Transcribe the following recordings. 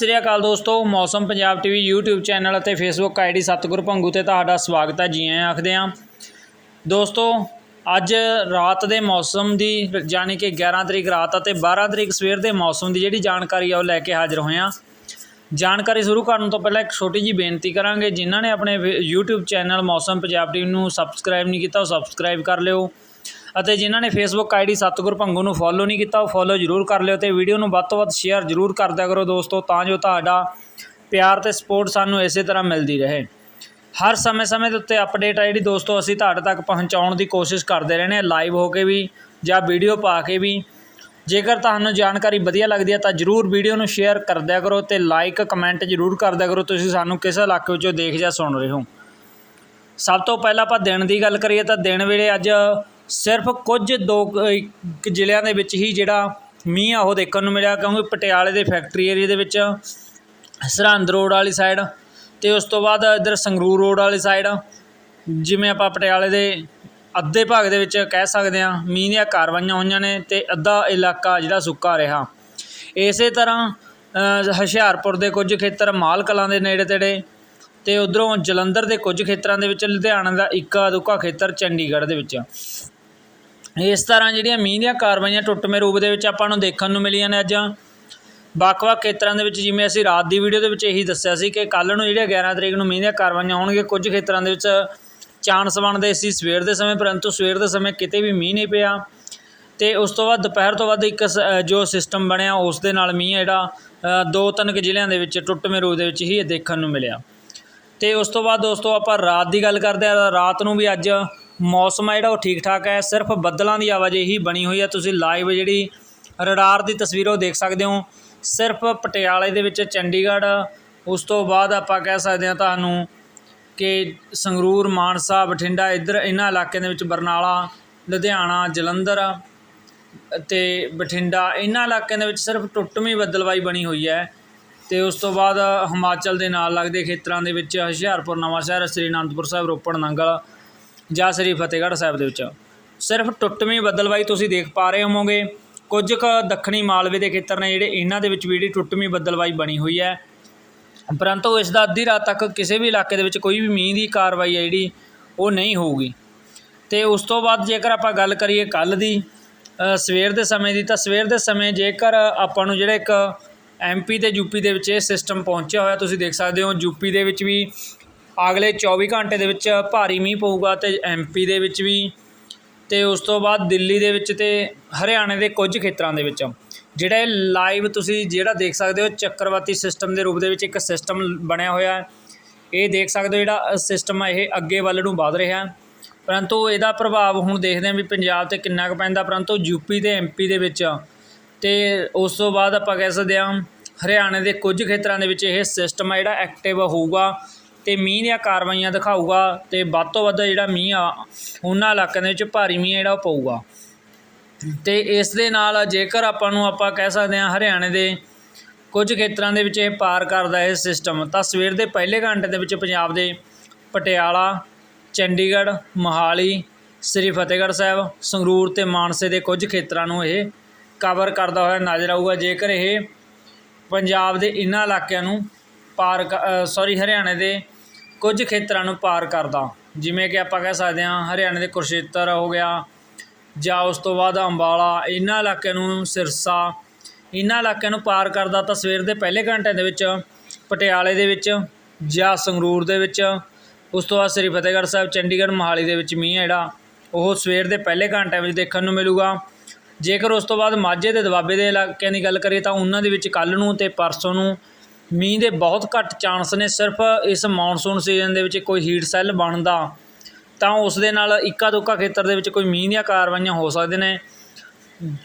ਸ੍ਰੀ ਅਕਾਲ ਦੋਸਤੋ, Mausam Punjab TV YouTube channel ਅਤੇ Facebook ਆਈਡੀ ਸਤਿਗੁਰ ਭੰਗੂ ਤੇ ਤੁਹਾਡਾ ਸਵਾਗਤ ਹੈ ਜੀ ਆਇਆਂ ਆਖਦੇ ਹਾਂ। ਦੋਸਤੋ, ਅੱਜ ਰਾਤ ਦੇ ਮੌਸਮ ਦੀ, ਯਾਨੀ ਕਿ 11 ਤਰੀਕ ਰਾਤ ਅਤੇ 12 ਤਰੀਕ ਸਵੇਰ ਦੇ ਮੌਸਮ ਦੀ ਜਿਹੜੀ ਜਾਣਕਾਰੀ ਆ ਉਹ ਲੈ ਕੇ ਹਾਜ਼ਰ ਹੋਏ ਹਾਂ। ਜਾਣਕਾਰੀ ਸ਼ੁਰੂ ਕਰਨ ਤੋਂ ਪਹਿਲਾਂ ਇੱਕ ਛੋਟੀ ਜੀ ਬੇਨਤੀ ਕਰਾਂਗੇ, ਜਿਨ੍ਹਾਂ ਨੇ ਆਪਣੇ ਵੀ- YouTube ਚੈਨਲ ਮੌਸਮ ਪੰਜਾਬ ਟੀਵੀ ਨੂੰ ਸਬਸਕ੍ਰਾਈਬ ਨਹੀਂ ਕੀਤਾ, ਉਹ ਸਬਸਕ੍ਰਾਈਬ ਕਰ ਲਿਓ। ਅਤੇ ਜਿਨ੍ਹਾਂ ਨੇ Facebook ਆਈਡੀ ਸਤਿਗੁਰ ਭੰਗੂ ਨੂੰ ਫੋਲੋ ਨਹੀਂ ਕੀਤਾ, ਉਹ ਫੋਲੋ ਜ਼ਰੂਰ ਕਰ ਲਿਓ ਤੇ ਵੀਡੀਓ ਨੂੰ ਵੱਧ ਤੋਂ ਵੱਧ ਸ਼ੇਅਰ ਜ਼ਰੂਰ ਕਰਦਿਆ ਕਰੋ ਦੋਸਤੋ, ਤਾਂ ਜੋ ਤੁਹਾਡਾ ਪਿਆਰ ਤੇ ਸਪੋਰਟ ਸਾਨੂੰ ਇਸੇ ਤਰ੍ਹਾਂ ਮਿਲਦੀ ਰਹੇ। ਹਰ ਸਮੇਂ-ਸਮੇਂ ਦੇ ਉੱਤੇ ਅਪਡੇਟ ਆ ਜਿਹੜੀ ਦੋਸਤੋ, ਅਸੀਂ ਤੁਹਾਡੇ ਤੱਕ ਪਹੁੰਚਾਉਣ ਦੀ ਕੋਸ਼ਿਸ਼ ਕਰਦੇ ਰਹਿੰਦੇ ਹਾਂ ਲਾਈਵ ਹੋ ਕੇ ਵੀ ਜਾਂ ਵੀਡੀਓ ਪਾ ਕੇ ਵੀ। ਜੇਕਰ ਤੁਹਾਨੂੰ ਜਾਣਕਾਰੀ ਵਧੀਆ ਲੱਗਦੀ ਹੈ ਤਾਂ ਜਰੂਰ ਵੀਡੀਓ ਨੂੰ ਸ਼ੇਅਰ ਕਰ ਦਿਆ ਕਰੋ ਤੇ ਲਾਈਕ ਕਮੈਂਟ ਜਰੂਰ ਕਰ ਦਿਆ ਕਰੋ, ਤੁਸੀਂ ਸਾਨੂੰ ਕਿਸ ਇਲਾਕੇ ਵਿੱਚੋਂ ਦੇਖ ਜਾਂ ਸੁਣ ਰਹੇ ਹੋ। ਸਭ ਤੋਂ ਪਹਿਲਾਂ ਆਪਾਂ ਦਿਨ ਦੀ ਗੱਲ ਕਰੀਏ ਤਾਂ ਦਿਨ ਵੇਲੇ ਅੱਜ ਸਿਰਫ ਕੁਝ ਦੋ ਜ਼ਿਲ੍ਹਿਆਂ ਦੇ ਵਿੱਚ ਹੀ ਜਿਹੜਾ ਮੀਂਹ ਆ ਉਹ ਦੇਖਣ ਨੂੰ ਮਿਲਿਆ, ਕਿਉਂਕਿ ਪਟਿਆਲੇ ਦੇ ਫੈਕਟਰੀ ਏਰੀਆ ਦੇ ਵਿੱਚ ਸਰਹੰਦ ਰੋਡ ਵਾਲੀ ਸਾਈਡ ਤੇ ਉਸ ਤੋਂ ਬਾਅਦ ਇੱਧਰ ਸੰਗਰੂਰ ਰੋਡ ਵਾਲੀ ਸਾਈਡ ਜਿਵੇਂ ਆਪਾਂ ਪਟਿਆਲੇ ਦੇ ਅੱਧੇ ਭਾਗ ਦੇ ਵਿੱਚ ਕਹਿ ਸਕਦੇ ਹਾਂ, ਮੀਂਹ ਦੀਆਂ ਕਾਰਵਾਈਆਂ ਹੋਈਆਂ ਨੇ ਤੇ ਅੱਧਾ ਇਲਾਕਾ ਜਿਹੜਾ ਸੁੱਕਾ ਰਿਹਾ। ਇਸੇ ਤਰ੍ਹਾਂ ਹੁਸ਼ਿਆਰਪੁਰ ਦੇ ਕੁਝ ਖੇਤਰ ਮਾਲ ਕਲਾਂ ਦੇ ਨੇੜੇ ਤੇੜੇ ਤੇ ਉਧਰੋਂ ਜਲੰਧਰ ਦੇ ਕੁਝ ਖੇਤਰਾਂ ਦੇ ਵਿੱਚ, ਲੁਧਿਆਣਾ ਦਾ ਇੱਕ ਦੁੱਕਾ ਖੇਤਰ ਚੰਡੀਗੜ੍ਹ ਦੇ ਵਿੱਚ। ਇਸ ਤਰ੍ਹਾਂ ਜਿਹੜੀਆਂ ਮੀਂਹ ਦੀਆਂ ਕਾਰਵਾਈਆਂ ਟੁੱਟਵੇਂ ਰੂਪ ਦੇ ਵਿੱਚ ਆਪਾਂ ਨੂੰ ਦੇਖਣ ਨੂੰ ਮਿਲੀਆਂ ਨੇ ਅੱਜ। ਵੱਖ-ਵੱਖ ਖੇਤਰਾਂ ਦੇ ਵਿੱਚ ਜਿਵੇਂ ਅਸੀਂ ਰਾਤ ਦੀ ਵੀਡੀਓ ਦੇ ਵਿੱਚ ਇਹੀ ਦੱਸਿਆ ਸੀ ਕਿ ਕੱਲ ਨੂੰ ਜਿਹੜੇ 11 ਤਰੀਕ ਨੂੰ ਮੀਂਹ ਦੀਆਂ ਕਾਰਵਾਈਆਂ ਹੋਣਗੀਆਂ, ਕੁਝ ਖੇਤਰਾਂ ਦੇ ਵਿੱਚ ਚਾਂਸ ਬਣਦੇ ਸੀ ਸਵੇਰ ਦੇ ਸਮੇਂ, ਪਰੰਤੂ ਸਵੇਰ ਦੇ ਸਮੇਂ ਕਿਤੇ ਵੀ ਮੀਂਹ ਨਹੀਂ ਪਿਆ। ਤੇ ਉਸ ਤੋਂ ਬਾਅਦ ਦੁਪਹਿਰ ਤੋਂ ਬਾਅਦ ਇੱਕ ਸ- ਜੋ ਸਿਸਟਮ ਬਣਿਆ, ਉਸ ਦੇ ਨਾਲ ਮੀਂਹ ਜਿਹੜਾ ਦੋ ਤਿੰਨ ਕੁ ਜ਼ਿਲ੍ਹਿਆਂ ਦੇ ਵਿੱਚ ਟੁੱਟਵੇਂ ਰੂਪ ਦੇ ਵਿੱਚ ਹੀ ਦੇਖਣ ਨੂੰ ਮਿਲਿਆ। ਤੇ ਉਸ ਤੋਂ ਬਾਅਦ ਦੋਸਤੋ ਆਪਾਂ ਰਾਤ ਦੀ ਗੱਲ ਕਰਦੇ ਆ, ਰਾਤ ਨੂੰ ਵੀ ਅੱਜ ਮੌਸਮ ਹੈ ਜਿਹੜਾ ਉਹ ਠੀਕ ਠਾਕ ਹੈ, ਸਿਰਫ ਬੱਦਲਾਂ ਦੀ ਆਵਾਜਾਈ ਬਣੀ ਹੋਈ ਹੈ। ਤੁਸੀਂ ਲਾਈਵ ਜਿਹੜੀ ਰਡਾਰ ਦੀ ਤਸਵੀਰ ਉਹ ਦੇਖ ਸਕਦੇ ਹੋ। ਸਿਰਫ ਪਟਿਆਲੇ ਦੇ ਵਿੱਚ ਚੰਡੀਗੜ੍ਹ, ਉਸ ਤੋਂ ਬਾਅਦ ਆਪਾਂ ਕਹਿ ਸਕਦੇ ਹਾਂ ਤੁਹਾਨੂੰ ਕਿ ਸੰਗਰੂਰ, ਮਾਨਸਾ, ਬਠਿੰਡਾ, ਇੱਧਰ ਇਹਨਾਂ ਇਲਾਕਿਆਂ ਦੇ ਵਿੱਚ ਬਰਨਾਲਾ, ਲੁਧਿਆਣਾ, ਜਲੰਧਰ ਤੇ ਬਠਿੰਡਾ, ਇਹਨਾਂ ਇਲਾਕਿਆਂ ਦੇ ਵਿੱਚ ਸਿਰਫ ਟੁੱਟਵੀਂ ਬੱਦਲਵਾਈ ਬਣੀ ਹੋਈ ਹੈ। ਤੇ ਉਸ ਤੋਂ ਬਾਅਦ ਹਿਮਾਚਲ ਦੇ ਨਾਲ ਲੱਗਦੇ ਖੇਤਰਾਂ ਦੇ ਵਿੱਚ ਹੁਸ਼ਿਆਰਪੁਰ, ਨਵਾਂਸ਼ਹਿਰ, ਸ੍ਰੀ ਅਨੰਦਪੁਰ ਸਾਹਿਬ, ਰੋਪੜ, ਨੰਗਲ ਜਾਂ ਸ੍ਰੀ ਫਤਿਹਗੜ੍ਹ ਸਾਹਿਬ ਦੇ ਵਿੱਚ। ਸਿਰਫ ਟੁੱਟਵੀਂ ਬੱਦਲਵਾਈ ਤੁਸੀਂ ਦੇਖ ਪਾ ਰਹੇ ਹੋਵੋਗੇ। ਕੁਝ ਕੁ ਦੱਖਣੀ ਮਾਲਵੇ ਦੇ ਖੇਤਰ ਨੇ ਜਿਹੜੇ ਇਹਨਾਂ ਦੇ ਵਿੱਚ ਵੀ ਜਿਹੜੀ ਟੁੱਟਵੀਂ ਬੱਦਲਵਾਈ ਬਣੀ ਹੋਈ ਹੈ। ਪਰੰਤੂ ਇਸ ਦਾ ਅੱਧੀ ਰਾਤ ਤੱਕ ਕਿਸੇ ਵੀ ਇਲਾਕੇ ਦੇ ਵਿੱਚ ਕੋਈ ਵੀ ਮੀਂਹ ਦੀ ਕਾਰਵਾਈ ਹੈ ਜਿਹੜੀ, ਉਹ ਨਹੀਂ ਹੋਊਗੀ। ਤੇ ਉਸ ਤੋਂ ਬਾਅਦ ਜੇਕਰ ਆਪਾਂ ਗੱਲ ਕਰੀਏ ਕੱਲ ਦੀ ਸਵੇਰ ਦੇ ਸਮੇਂ ਦੀ, ਤਾਂ ਸਵੇਰ ਦੇ ਸਮੇਂ ਜੇਕਰ ਆਪਾਂ ਨੂੰ ਜਿਹੜਾ ਇੱਕ ਐਮਪੀ ਤੇ ਯੂਪੀ ਦੇ ਵਿੱਚ ਇਹ ਸਿਸਟਮ ਪਹੁੰਚਿਆ ਹੋਇਆ, ਤੁਸੀਂ ਦੇਖ ਸਕਦੇ ਹੋ ਯੂਪੀ ਦੇ ਵਿੱਚ ਵੀ ਅਗਲੇ 24 ਘੰਟੇ ਦੇ ਵਿੱਚ ਭਾਰੀ ਮੀਂਹ ਪਊਗਾ ਤੇ ਐਮਪੀ ਦੇ ਵਿੱਚ ਵੀ ਤੇ ਉਸ ਤੋਂ ਬਾਅਦ ਦਿੱਲੀ ਦੇ ਵਿੱਚ ਤੇ ਹਰਿਆਣੇ ਦੇ ਕੁਝ ਖੇਤਰਾਂ ਦੇ ਵਿੱਚ। ਜਿਹੜਾ ਇਹ ਲਾਈਵ ਤੁਸੀਂ ਜਿਹੜਾ ਦੇਖ ਸਕਦੇ ਹੋ, ਚੱਕਰਵਾਤੀ ਸਿਸਟਮ ਦੇ ਰੂਪ ਦੇ ਵਿੱਚ ਇੱਕ ਸਿਸਟਮ ਬਣਿਆ ਹੋਇਆ ਹੈ। ਇਹ ਦੇਖ ਸਕਦੇ ਹੋ ਜਿਹੜਾ ਸਿਸਟਮ ਹੈ, ਇਹ ਅੱਗੇ ਵੱਲ ਨੂੰ ਵਧ ਰਿਹਾ ਹੈ। ਪਰੰਤੂ ਇਹਦਾ ਪ੍ਰਭਾਵ ਹੁਣ ਦੇਖਦੇ ਹਾਂ ਵੀ ਪੰਜਾਬ ਤੇ ਕਿੰਨਾ ਕੁ ਪੈਂਦਾ। ਪਰੰਤੂ ਯੂਪੀ ਤੇ ਐਮਪੀ ਦੇ ਵਿੱਚ ਤੇ ਉਸ ਤੋਂ ਬਾਅਦ ਆਪਾਂ ਕਹਿ ਸਕਦੇ ਹਾਂ, ਹਰਿਆਣੇ ਦੇ ਕੁਝ ਖੇਤਰਾਂ ਦੇ ਵਿੱਚ ਇਹ ਸਿਸਟਮ ਆ ਜਿਹੜਾ ਐਕਟਿਵ ਹੋਊਗਾ। ਤੇ ਮੀਂਹ ਦੀਆਂ ਕਾਰਵਾਈਆਂ ਦਿਖਾਊਗਾ ਤੇ ਵੱਧ ਤੋਂ ਵੱਧ ਜਿਹੜਾ ਮੀਂਹ ਆ, ਉਹਨਾਂ ਇਲਾਕਿਆਂ ਦੇ ਵਿੱਚ ਭਾਰੀ ਮੀਂਹ ਜਿਹੜਾ ਉਹ ਪਊਗਾ। ਤੇ ਇਸ ਦੇ ਨਾਲ ਜੇਕਰ ਆਪਾਂ ਨੂੰ ਆਪਾਂ ਕਹਿ ਸਕਦੇ ਹਾਂ ਹਰਿਆਣੇ ਦੇ ਕੁਝ ਖੇਤਰਾਂ ਦੇ ਵਿੱਚ ਇਹ ਪਾਰ ਕਰਦਾ ਇਹ ਸਿਸਟਮ ਤਾਂ ਸਵੇਰ ਦੇ ਪਹਿਲੇ ਘੰਟੇ ਦੇ ਵਿੱਚ ਪੰਜਾਬ ਦੇ ਪਟਿਆਲਾ, ਚੰਡੀਗੜ੍ਹ, ਮੋਹਾਲੀ, ਸ੍ਰੀ ਫਤਿਹਗੜ੍ਹ ਸਾਹਿਬ, ਸੰਗਰੂਰ ਤੇ ਮਾਨਸੇ ਦੇ ਕੁਝ ਖੇਤਰਾਂ ਨੂੰ ਇਹ ਕਵਰ ਕਰਦਾ ਹੋਇਆ ਨਜ਼ਰ ਆਊਗਾ। ਜੇਕਰ ਇਹ ਪੰਜਾਬ ਦੇ ਇਹਨਾਂ ਇਲਾਕਿਆਂ ਨੂੰ ਪਾਰ ਸੌਰੀ ਹਰਿਆਣੇ ਦੇ ਕੁਝ ਖੇਤਰਾਂ ਨੂੰ ਪਾਰ ਕਰਦਾ। ਜਿਵੇਂ ਕਿ ਆਪਾਂ ਕਹਿ ਸਕਦੇ ਹਾਂ, ਹਰਿਆਣੇ ਦੇ ਕੁਰਸ਼ੇਤਰ ਹੋ ਗਿਆ, ਜਾਂ ਉਸ ਤੋਂ ਬਾਅਦ ਅੰਬਾਲਾ ਇਹਨਾਂ ਇਲਾਕਿਆਂ ਨੂੰ ਸਿਰਸਾ ਇਹਨਾਂ ਇਲਾਕਿਆਂ ਨੂੰ ਪਾਰ ਕਰਦਾ ਤਾਂ ਸਵੇਰ ਦੇ ਪਹਿਲੇ ਘੰਟੇ ਦੇ ਵਿੱਚ, ਪਟਿਆਲੇ ਦੇ ਵਿੱਚ, ਜਾਂ ਸੰਗਰੂਰ ਦੇ ਵਿੱਚ, ਉਸ ਤੋਂ ਬਾਅਦ ਸ੍ਰੀ ਫਤਿਹਗੜ੍ਹ ਸਾਹਿਬ, ਚੰਡੀਗੜ੍ਹ, ਮੋਹਾਲੀ ਦੇ ਵਿੱਚ ਮੀਂਹ ਹੈ ਜਿਹੜਾ, ਉਹ ਸਵੇਰ ਦੇ ਪਹਿਲੇ ਘੰਟਿਆਂ ਵਿੱਚ ਦੇਖਣ ਨੂੰ ਮਿਲੂਗਾ। ਜੇਕਰ ਉਸ ਤੋਂ ਬਾਅਦ ਮਾਝੇ ਦੇ ਦੁਆਬੇ ਦੇ ਇਲਾਕਿਆਂ ਦੀ ਗੱਲ ਕਰੀਏ ਤਾਂ ਉਹਨਾਂ ਦੇ ਵਿੱਚ ਕੱਲ ਨੂੰ ਤੇ ਪਰਸੋਂ ਨੂੰ ਮੀਂਹ ਦੇ ਬਹੁਤ ਘੱਟ ਚਾਂਸ ਨੇ, ਸਿਰਫ ਇਸ ਮੌਨਸੂਨ ਸੀਜ਼ਨ ਦੇ ਵਿੱਚ ਕੋਈ ਹੀਟ ਸੈੱਲ ਬਣਦਾ, ਤਾਂ ਉਸ ਦੇ ਨਾਲ ਇੱਕਾ ਦੁੱਕਾ ਖੇਤਰ ਦੇ ਵਿੱਚ ਕੋਈ ਮੀਂਹ ਦੀਆਂ ਕਾਰਵਾਈਆਂ ਹੋ ਸਕਦੇ ਨੇ।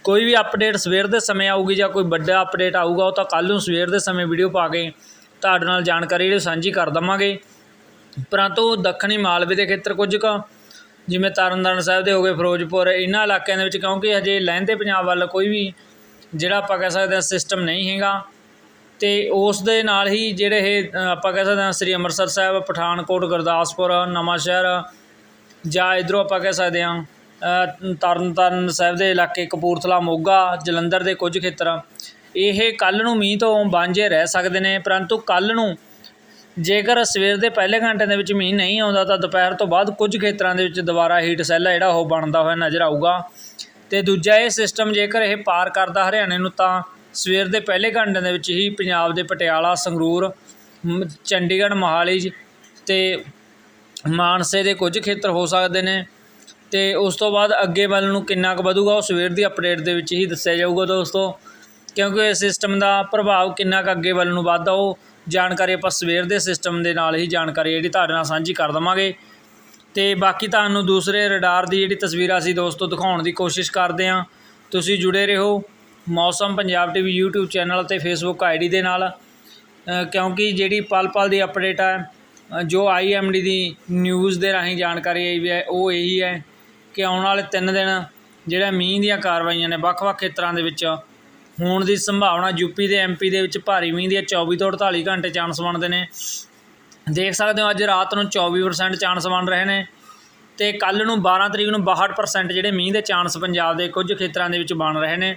ਕੋਈ ਵੀ ਅਪਡੇਟ ਸਵੇਰ ਦੇ ਸਮੇਂ ਆਊਗੀ ਜਾਂ ਕੋਈ ਵੱਡਾ ਅਪਡੇਟ ਆਊਗਾ, ਉਹ ਤਾਂ ਕੱਲ ਨੂੰ ਸਵੇਰ ਦੇ ਸਮੇਂ ਵੀਡੀਓ ਪਾ ਕੇ ਤੁਹਾਡੇ ਨਾਲ ਜਾਣਕਾਰੀ ਜਿਹੜੀ ਸਾਂਝੀ ਕਰ ਦਵਾਂਗੇ। ਪਰੰਤੂ ਦੱਖਣੀ ਮਾਲਵੇ ਦੇ ਖੇਤਰ ਕੁਝ ਕੁ, ਜਿਵੇਂ ਤਰਨਤਾਰਨ ਸਾਹਿਬ ਦੇ ਹੋ ਗਏ, ਫਿਰੋਜ਼ਪੁਰ ਇਹਨਾਂ ਇਲਾਕਿਆਂ ਦੇ ਵਿੱਚ ਕਿਉਂਕਿ ਹਜੇ ਲਹਿੰਦੇ ਪੰਜਾਬ ਵੱਲ ਕੋਈ ਵੀ ਜਿਹੜਾ ਆਪਾਂ ਕਹਿ ਸਕਦੇ ਹਾਂ ਸਿਸਟਮ ਨਹੀਂ ਹੈਗਾ। ਅਤੇ ਉਸ ਦੇ ਨਾਲ ਹੀ ਜਿਹੜੇ ਇਹ ਆਪਾਂ ਕਹਿ ਸਕਦੇ ਹਾਂ ਸ੍ਰੀ ਅੰਮ੍ਰਿਤਸਰ ਸਾਹਿਬ, ਪਠਾਨਕੋਟ, ਗੁਰਦਾਸਪੁਰ ਨਵਾਂਸ਼ਹਿਰ ਜਾਂ ਇਧਰੋਂ ਆਪਾਂ ਕਹਿ ਸਕਦੇ ਹਾਂ ਤਰਨ ਤਾਰਨ ਸਾਹਿਬ ਦੇ ਇਲਾਕੇ, ਕਪੂਰਥਲਾ, ਮੋਗਾ, ਜਲੰਧਰ ਦੇ ਕੁਝ ਖੇਤਰ, ਇਹ ਕੱਲ ਨੂੰ ਮੀਂਹ ਤੋਂ ਵਾਂਝੇ ਰਹਿ ਸਕਦੇ ਨੇ, ਪਰੰਤੂ ਕੱਲ ਨੂੰ ਜੇਕਰ ਸਵੇਰ ਦੇ ਪਹਿਲੇ ਘੰਟੇ ਦੇ ਵਿੱਚ ਮੀਂਹ ਨਹੀਂ ਆਉਂਦਾ ਤਾਂ ਦੁਪਹਿਰ ਤੋਂ ਬਾਅਦ ਕੁਝ ਖੇਤਰਾਂ ਦੇ ਵਿੱਚ ਦੁਬਾਰਾ ਹੀਟ ਸੈੱਲ ਆ ਜਿਹੜਾ ਉਹ ਬਣਦਾ ਹੋਇਆ ਨਜ਼ਰ ਆਊਗਾ। ਤੇ ਦੂਜਾ ਇਹ ਸਿਸਟਮ ਜੇਕਰ ਇਹ ਪਾਰ ਕਰਦਾ ਹਰਿਆਣੇ ਨੂੰ ਤਾਂ ਸਵੇਰ ਦੇ ਪਹਿਲੇ ਘੰਟੇ ਦੇ ਵਿੱਚ ਹੀ ਪੰਜਾਬ ਦੇ ਪਟਿਆਲਾ, ਸੰਗਰੂਰ ਚੰਡੀਗੜ੍ਹ, ਮੋਹਾਲੀ 'ਚ ਤੇ ਮਾਨਸੇ ਦੇ ਕੁਝ ਖੇਤਰ ਹੋ ਸਕਦੇ ਨੇ ਤੇ ਉਸ ਤੋਂ ਬਾਅਦ ਅੱਗੇ ਵੱਲ ਨੂੰ ਕਿੰਨਾ ਕੁ ਵਧੂਗਾ ਉਹ ਸਵੇਰ ਦੀ ਅਪਡੇਟ ਦੇ ਵਿੱਚ ਹੀ ਦੱਸਿਆ ਜਾਊਗਾ ਦੋਸਤੋ। ਕਿਉਂਕਿ ਇਸ ਸਿਸਟਮ ਦਾ ਪ੍ਰਭਾਵ ਕਿੰਨਾ ਕੁ ਅੱਗੇ ਵੱਲ ਨੂੰ ਵੱਧਦਾ, ਉਹ ਜਾਣਕਾਰੀ ਆਪਾਂ ਸਵੇਰ ਦੇ ਸਿਸਟਮ ਦੇ ਨਾਲ ਹੀ ਜਾਣਕਾਰੀ ਜਿਹੜੀ ਤੁਹਾਡੇ ਨਾਲ ਸਾਂਝੀ ਕਰ ਦਵਾਂਗੇ। ਤੇ ਬਾਕੀ ਤੁਹਾਨੂੰ ਦੂਸਰੇ ਰਡਾਰ ਦੀ ਜਿਹੜੀ ਤਸਵੀਰਾਂ ਅਸੀਂ ਦੋਸਤੋ ਦਿਖਾਉਣ ਦੀ ਕੋਸ਼ਿਸ਼ ਕਰਦੇ ਹਾਂ। ਤੁਸੀਂ ਜੁੜੇ ਰਹੋ Mausam Punjab TV YouTube channel ਅਤੇ Facebook ਆਈਡੀ ਦੇ ਨਾਲ ਕਿਉਂਕਿ ਜਿਹੜੀ ਪਲ ਪਲ ਦੀ ਅਪਡੇਟ ਹੈ ਅ, ਜੋ ਆਈਐਮਡੀ ਦੀ ਨਿਊਜ਼ ਦੇ ਰਾਹੀਂ ਜਾਣਕਾਰੀ ਆਈ ਵੀ ਹੈ ਉਹ ਇਹੀ ਹੈ ਕਿ ਆਉਣ ਵਾਲੇ 3 ਦਿਨ ਜਿਹੜਾ ਮੀਂਹ ਦੀਆਂ ਕਾਰਵਾਈਆਂ ਨੇ ਵੱਖ-ਵੱਖ ਖੇਤਰਾਂ ਦੇ ਵਿੱਚ ਹੋਣ ਦੀ ਸੰਭਾਵਨਾ ਯੂਪੀ ਤੇ ਐਮਪੀ ਦੇ ਵਿੱਚ ਭਾਰੀ ਮੀਂਹ ਦੀਆਂ 24 ਤੋਂ 48 ਘੰਟੇ ਚਾਂਸ ਬਣਦੇ ਨੇ। ਦੇਖ ਸਕਦੇ ਹੋ ਅੱਜ ਰਾਤ ਨੂੰ 24% ਚਾਂਸ ਬਣ ਰਹੇ ਨੇ ਤੇ ਕੱਲ ਨੂੰ 12 ਤਰੀਕ ਨੂੰ 62% ਜਿਹੜੇ ਮੀਂਹ ਦੇ ਚਾਂਸ ਪੰਜਾਬ ਦੇ ਕੁਝ ਖੇਤਰਾਂ ਦੇ ਵਿੱਚ ਬਣ ਰਹੇ ਨੇ।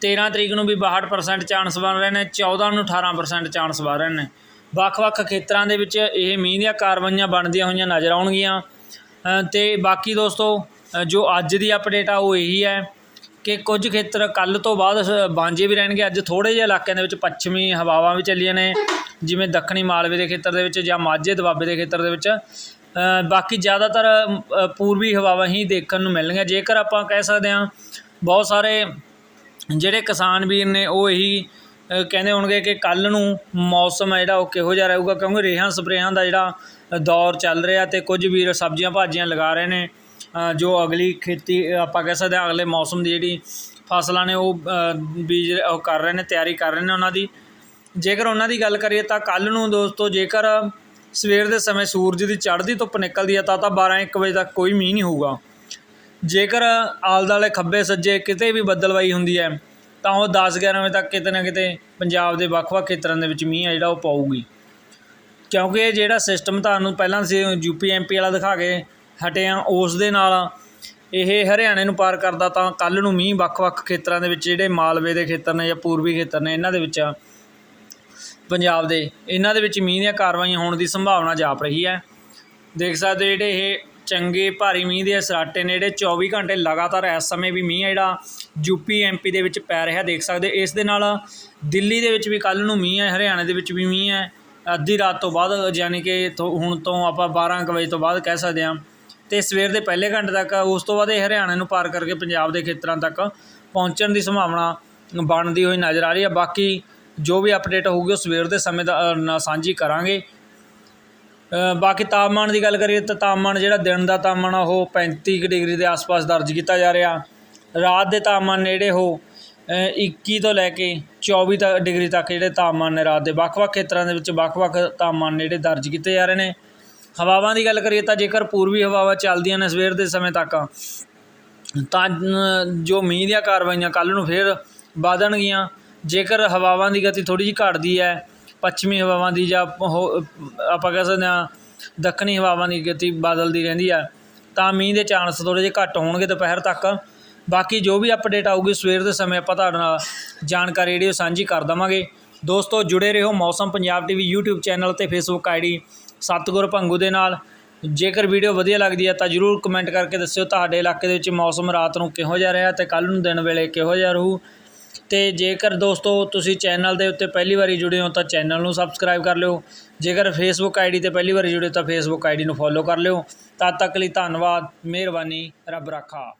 13 ਤਰੀਕ ਨੂੰ ਵੀ 62% ਚਾਂਸ ਬਣ ਰਹੇ ਨੇ 14 ਨੂੰ 18% ਚਾਂਸ ਬਣ ਰਹੇ ਨੇ। ਵੱਖ-ਵੱਖ ਖੇਤਰਾਂ ਦੇ ਵਿੱਚ ਇਹ ਮੀਂਹ ਦੀਆਂ ਕਾਰਵਾਈਆਂ ਬਣਦੀਆਂ ਹੋਈਆਂ ਨਜ਼ਰ ਆਉਣਗੀਆਂ। ਅ, ਤੇ ਬਾਕੀ ਦੋਸਤੋ ਜੋ ਅੱਜ ਦੀ ਅਪਡੇਟ ਆ ਉਹ ਇਹੀ ਹੈ ਕਿ ਕੁਝ ਖੇਤਰ ਕੱਲ ਤੋਂ ਬਾਅਦ ਸ- ਬਾਂਝੇ ਵੀ ਰਹਿਣਗੇ। ਅੱਜ ਥੋੜੇ ਜਿਹੇ ਇਲਾਕਿਆਂ ਦੇ ਵਿੱਚ ਪੱਛਮੀ ਹਵਾਵਾਂ ਵੀ ਚੱਲੀਆਂ ਨੇ ਜਿਵੇਂ ਦੱਖਣੀ ਮਾਲਵੇ ਦੇ ਖੇਤਰ ਦੇ ਵਿੱਚ ਜਾਂ ਮਾਝੇ ਦੁਆਬੇ ਦੇ ਖੇਤਰ ਦੇ ਵਿੱਚ। ਬਾਕੀ ਜ਼ਿਆਦਾਤਰ ਪੂਰਬੀ ਹਵਾਵਾਂ ਹੀ ਦੇਖਣ ਨੂੰ ਮਿਲਣਗੀਆਂ। ਜੇਕਰ ਆਪਾਂ ਕਹਿ ਸਕਦੇ ਹਾਂ ਬਹੁਤ ਸਾਰੇ ਜਿਹੜੇ ਕਿਸਾਨ ਵੀਰ ਨੇ ਉਹ ਇਹੀ ਕਹਿੰਦੇ ਹੋਣਗੇ ਕਿ ਕੱਲ੍ਹ ਨੂੰ ਮੌਸਮ ਹੈ ਜਿਹੜਾ ਉਹ ਕਿਹੋ ਜਿਹਾ ਰਹੇਗਾ, ਕਿਉਂਕਿ ਰੇਹਾਂ ਸਪਰੇਹਾਂ ਦਾ ਜਿਹੜਾ ਦੌਰ ਚੱਲ ਰਿਹਾ ਅਤੇ ਕੁਝ ਵੀਰ ਸਬਜ਼ੀਆਂ ਭਾਜੀਆਂ ਲਗਾ ਰਹੇ ਨੇ ਜੋ ਅਗਲੀ ਖੇਤੀ ਆਪਾਂ ਕਹਿ ਸਕਦੇ ਹਾਂ ਅਗਲੇ ਮੌਸਮ ਦੀ ਜਿਹੜੀ ਫਸਲਾਂ ਨੇ ਉਹ ਬੀਜ ਉਹ ਕਰ ਰਹੇ ਨੇ, ਤਿਆਰੀ ਕਰ ਰਹੇ ਨੇ ਉਹਨਾਂ ਦੀ। ਜੇਕਰ ਉਹਨਾਂ ਦੀ ਗੱਲ ਕਰੀਏ ਤਾਂ ਕੱਲ੍ਹ ਨੂੰ ਦੋਸਤੋ ਜੇਕਰ ਸਵੇਰ ਦੇ ਸਮੇਂ ਸੂਰਜ ਦੀ ਚੜ੍ਹਦੀ ਧੁੱਪ ਨਿਕਲਦੀ ਹੈ ਤਾਂ ਤਾਂ 12 1 ਵਜੇ ਤੱਕ ਕੋਈ ਮੀਂਹ ਨਹੀਂ ਹੋਊਗਾ। ਜੇਕਰ ਆਲੇ ਦੁਆਲੇ ਖੱਬੇ ਸੱਜੇ ਕਿਤੇ ਵੀ ਬੱਦਲਵਾਈ ਹੁੰਦੀ ਹੈ, ਤਾਂ ਉਹ 10 11 ਵਜੇ ਤੱਕ ਕਿਤੇ ਨਾ ਕਿਤੇ ਪੰਜਾਬ ਦੇ ਵੱਖ-ਵੱਖ ਖੇਤਰਾਂ ਦੇ ਵਿੱਚ ਮੀਂਹ ਆ ਜਿਹੜਾ ਉਹ ਪਾਊਗੀ। ਕਿਉਂਕਿ ਇਹ ਜਿਹੜਾ ਸਿਸਟਮ ਤੁਹਾਨੂੰ ਪਹਿਲਾਂ ਸੀ ਯੂਪੀ ਐਮਪੀ ਵਾਲਾ ਦਿਖਾ ਕੇ ਹਟੇ ਆ ਉਸ ਦੇ ਨਾਲ ਇਹ ਹਰਿਆਣੇ ਨੂੰ ਪਾਰ ਕਰਦਾ ਤਾਂ ਕੱਲ ਨੂੰ ਮੀਂਹ ਵੱਖ-ਵੱਖ ਖੇਤਰਾਂ ਦੇ ਵਿੱਚ ਜਿਹੜੇ ਮਾਲਵੇ ਦੇ ਖੇਤਰ ਨੇ ਜਾਂ ਪੂਰਬੀ ਖੇਤਰ ਨੇ, ਇਹਨਾਂ ਦੇ ਵਿੱਚ ਪੰਜਾਬ ਦੇ, ਇਹਨਾਂ ਦੇ ਵਿੱਚ ਮੀਂਹ ਦੀਆਂ ਕਾਰਵਾਈਆਂ ਹੋਣ ਦੀ ਸੰਭਾਵਨਾ ਜਾਪ ਰਹੀ ਹੈ। ਦੇਖ ਸਕਦੇ ਹੋ ਜਿਹੜੇ ਇਹ ਚੰਗੇ ਭਾਰੀ ਮੀਂਹ ਦੇ ਸਰਾਟੇ ਨੇ ਜਿਹੜੇ 24 ਘੰਟੇ ਲਗਾਤਾਰ ਇਸ ਸਮੇਂ ਵੀ ਮੀਂਹ ਹੈ ਜਿਹੜਾ ਯੂਪੀ ਐਮਪੀ ਦੇ ਵਿੱਚ ਪੈ ਰਿਹਾ, ਦੇਖ ਸਕਦੇ। ਇਸ ਦੇ ਨਾਲ ਦਿੱਲੀ ਦੇ ਵਿੱਚ ਵੀ ਕੱਲ ਨੂੰ ਮੀਂਹ ਹੈ ਹਰਿਆਣਾ ਦੇ ਵਿੱਚ ਵੀ ਮੀਂਹ ਹੈ ਅੱਧੀ ਰਾਤ ਤੋਂ ਬਾਅਦ ਯਾਨੀ ਕਿ ਥੋ- ਹੁਣ ਤੋਂ ਆਪਾਂ 12 ਕੁ ਵਜੇ ਤੋਂ ਬਾਅਦ ਕਹਿ ਸਕਦੇ ਹਾਂ। ਤੇ ਸਵੇਰ ਦੇ ਪਹਿਲੇ ਘੰਟੇ ਤੱਕ ਉਸ ਤੋਂ ਬਾਅਦ ਇਹ ਹਰਿਆਣਾ ਨੂੰ ਪਾਰ ਕਰਕੇ ਪੰਜਾਬ ਦੇ ਖੇਤਰਾਂ ਤੱਕ ਪਹੁੰਚਣ ਦੀ ਸੰਭਾਵਨਾ ਬਣਦੀ ਹੋਈ ਨਜ਼ਰ ਆ ਰਹੀ ਹੈ। ਬਾਕੀ ਜੋ ਵੀ ਅਪਡੇਟ ਹੋਊਗੀ ਉਹ ਸਵੇਰ ਦੇ ਸਮੇਂ ਦਾ ਸਾਂਝੀ ਕਰਾਂਗੇ। ਬਾਕੀ ਤਾਪਮਾਨ ਦੀ ਗੱਲ ਕਰੀਏ ਤਾਂ ਤਾਪਮਾਨ ਜਿਹੜਾ ਦਿਨ ਦਾ ਤਾਪਮਾਨ ਆ ਉਹ 35 ਕੁ ਡਿਗਰੀ ਦੇ ਆਸ-ਪਾਸ ਦਰਜ ਕੀਤਾ ਜਾ ਰਿਹਾ। ਰਾਤ ਦੇ ਤਾਪਮਾਨ ਨੇੜੇ ਉਹ ਅ, 21 ਤੋਂ ਲੈ ਕੇ 24 ਤੱਕ ਡਿਗਰੀ ਤੱਕ ਜਿਹੜੇ ਤਾਪਮਾਨ ਨੇ ਰਾਤ ਦੇ ਵੱਖ-ਵੱਖ ਖੇਤਰਾਂ ਦੇ ਵਿੱਚ ਵੱਖ-ਵੱਖ ਤਾਪਮਾਨ ਨੇੜੇ ਦਰਜ ਕੀਤੇ ਜਾ ਰਹੇ ਨੇ। ਹਵਾਵਾਂ ਦੀ ਗੱਲ ਕਰੀਏ ਤਾਂ ਜੇਕਰ ਪੂਰਬੀ ਹਵਾਵਾਂ ਚੱਲਦੀਆਂ ਨੇ ਸਵੇਰ ਦੇ ਸਮੇਂ ਤੱਕ ਤਾਂ ਜੋ ਮੀਂਹ ਦੀਆਂ ਕਾਰਵਾਈਆਂ ਕੱਲ ਨੂੰ ਫੇਰ ਵਧਣਗੀਆਂ। ਜੇਕਰ ਹਵਾਵਾਂ ਦੀ ਗਤੀ ਥੋੜੀ ਜਿਹੀ ਘਟਦੀ ਹੈ ਪੱਛਮੀ ਹਵਾਵਾਂ ਦੀ ਜਾਂ ਹੋ, ਆਪਾਂ ਕਹਿ ਸਕਦੇ ਹਾਂ, ਦੱਖਣੀ ਹਵਾਵਾਂ ਦੀ ਗਤੀ ਬਦਲਦੀ ਰਹਿੰਦੀ ਆ, ਤਾਂ ਮੀਂਹ ਦੇ ਚਾਂਸ ਥੋੜ੍ਹੇ ਜਿਹੇ ਘੱਟ ਹੋਣਗੇ ਦੁਪਹਿਰ ਤੱਕ। ਬਾਕੀ ਜੋ ਵੀ ਅਪਡੇਟ ਆਊਗੀ ਸਵੇਰ ਦੇ ਸਮੇਂ ਆਪਾਂ ਤੁਹਾਡੇ ਨਾਲ ਜਾਣਕਾਰੀ ਜਿਹੜੀ ਉਹ ਸਾਂਝੀ ਕਰ ਦਵਾਂਗੇ। ਦੋਸਤੋ, ਜੁੜੇ ਰਹੋ Mausam Punjab TV YouTube channel ਤੇ Facebook ਆਈਡੀ ਸਤਗੁਰ ਭੰਗੂ ਦੇ ਨਾਲ। ਜੇਕਰ ਵੀਡੀਓ ਵਧੀਆ ਲੱਗਦੀ ਹੈ ਤਾਂ ਜਰੂਰ ਕਮੈਂਟ ਕਰਕੇ ਦੱਸਿਓ ਤੁਹਾਡੇ ਇਲਾਕੇ ਦੇ ਵਿੱਚ ਮੌਸਮ ਰਾਤ ਨੂੰ ਕਿਹੋ ਜਿਹਾ ਰਿਹਾ ਤੇ ਕੱਲ ਨੂੰ ਦਿਨ ਵੇਲੇ ਕਿਹੋ ਜਿਹਾ ਰਹੂ। ਤੇ ਜੇਕਰ ਦੋਸਤੋ ਤੁਸੀਂ ਚੈਨਲ ਦੇ ਉੱਤੇ ਪਹਿਲੀ ਵਾਰੀ ਜੁੜੇ ਹੋ ਤਾਂ ਚੈਨਲ ਨੂੰ ਸਬਸਕ੍ਰਾਈਬ ਕਰ ਲਿਓ। ਜੇਕਰ ਫੇਸਬੁੱਕ ਆਈਡੀ ਤੇ ਪਹਿਲੀ ਵਾਰੀ ਜੁੜੇ ਤਾਂ ਫੇਸਬੁੱਕ ਆਈਡੀ ਨੂੰ ਫੋਲੋ ਕਰ ਲਿਓ। ਤਦ ਤੱਕ ਲਈ ਧੰਨਵਾਦ, ਮਿਹਰਬਾਨੀ, ਰੱਬ ਰਾਖਾ।